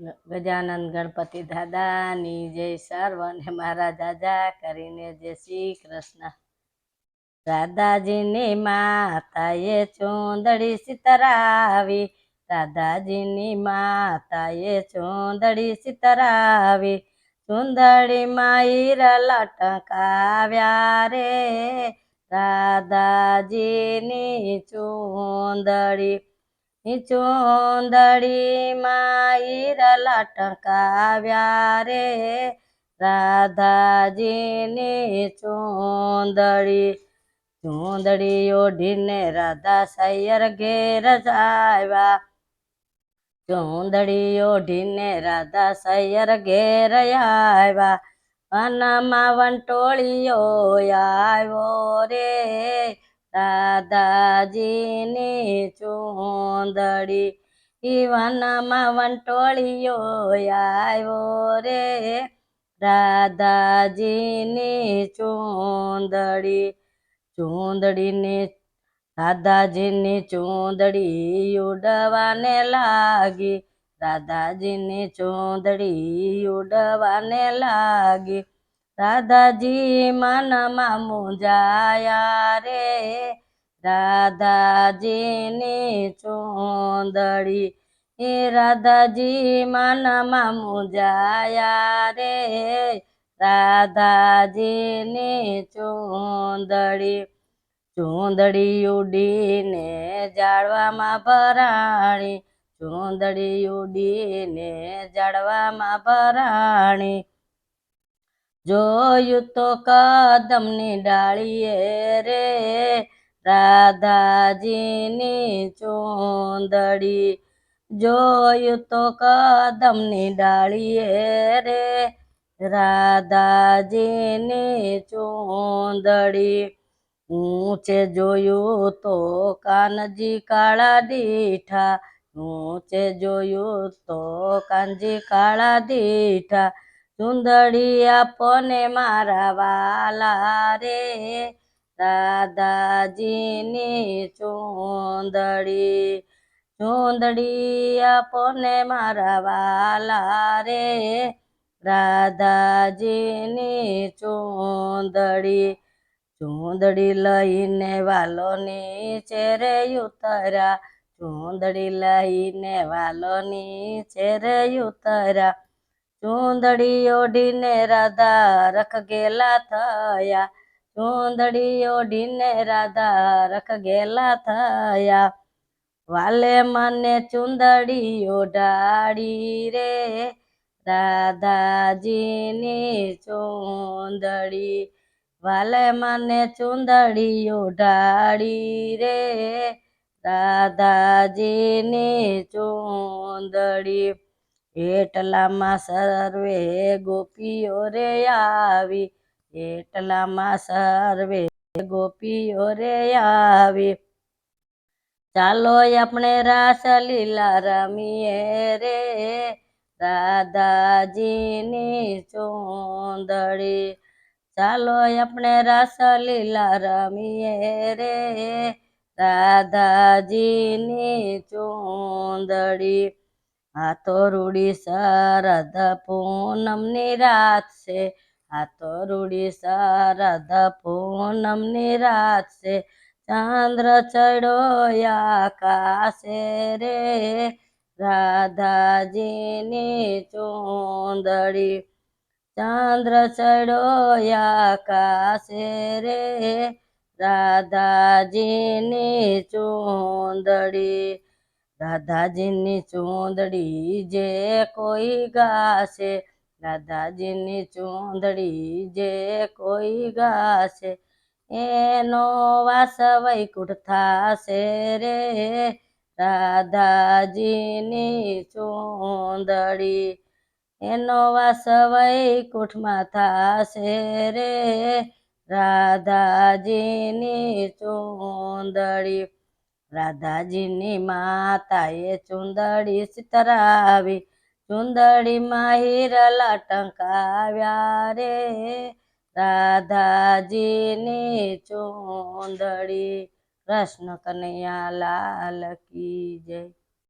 ગજાનંદ ગણપતિ દાદાની જય સર્વને મારા દાદા કરીને જય શ્રી કૃષ્ણ. દાદાજીની માતાએ ચૂંદડી સિતરાવી, દાદાજીની માતાએ ચૂંદડી સિતરાવી ચૂંદડીમાં માયર લટકાવ્યા રે. દાદાજીની ચૂંદડી ચૂંદડીમાં હીરા લટકાવ્યા રે. રાધાજીની ચૂંદડી ચૂંદડી ઓઢીને રાધા સૈયર ઘેર આવ્યા ચૂંદડી ઓઢીને રાધા સૈયર ઘેર આવ્યા વનમાં વંટોળીઓ આવ્યો રે. દાદાજીની ચોંદડી ઈ વનમાં વંટોળીઓ આવ્યો રે. રાધાજીની ચોંદડી, ચૂંદડીની રાધાજીની ચૂંદડી ઉડવાને લાગી. રાધાજીની ચૂંદડી ઉડવાને લાગી. રાધાજી મનમાં મુંજાયા રે. રાધાજીની ચોંદડી, એ રાધાજી મનમાં મુંજાયા રે. રાધાજીની ચોંદડી, ચૂંદડી ઉડીને જાળવામાં ભરાણી, ચૂંદડી ઉડીને જાળવામાં ભરાણી. જોયું તો કદમની ડાળીએ રે. રાધાજીની ચૂંદડી જોયું તો કદમની ડાળીએ રે. રાધાજીની ચૂંદડી ઊંચે જોયું તો કાનજી કાળા દીઠા. ઊંચે જોયું તો કાનજી કાળા દીઠા. ચુંદડી પોને મારા વાલા રે. દાદાજીની ચુંદડી ચુંદડી આપોને મારા વાલા રે. રાધાજીની ચુંદડી ચૂંદડી લઈને વાલોની ચેરે ઉતરા. ચૂંદડી લઈને વાલોની ચેરે ઉતર્યા ચૂંદડી ઓઢીને રાધા રખ ગેલા થયા. ચૂંદડી ઓઢીને રાધા રખ ગેલા થયા. વાલે મને ચૂંદડી ઓઢાડી રે. રાધાજીની ચૂંદડી વાલે મને ચૂંદડી ઓઢાડી રે. રાધાજીની ચૂંદડી એટલામાં સર્વે ગોપીઓ રે આવી, એટલામાં સર્વે ગોપીઓ રે આવી. ચાલો આપણે રાસ લીલા રમીએ રે, રાધાજીની ચોંદડી. ચાલો આપણે રાસ લીલા રમીએ રે, રાધાજીની ચૂંદડી. આ તો રૂડી શરદ પૂનમની રાત છે. આ તો રૂડી શરદ પૂનમની રાત છે. ચંદ્ર ચડો આકાશે રે. રાધાજીની ચૂંદડી ચંદ્ર ચડો આકાશે રે. રાધાજીની ચૂંદડી રાધાજીની ચૂંદડી જે કોઈ ગાશે રાધાજીની ચૂંદડી જે કોઈ ગાશે, એનો વાસ વૈકુંઠ થાશે રે. રાધાજીની ચૂંદડી એનો વાસ વૈકુંઠમાં થાશે રે. રાધાજીની ચૂંદડી રાધાજીની માતાએ ચુંદડી સિતરાવી ચુંદડીમાં હીરલા ટંકાવ્યા રે. રાધાજીની ચુંદડી કૃષ્ણ કનૈયા લાલ કી જય.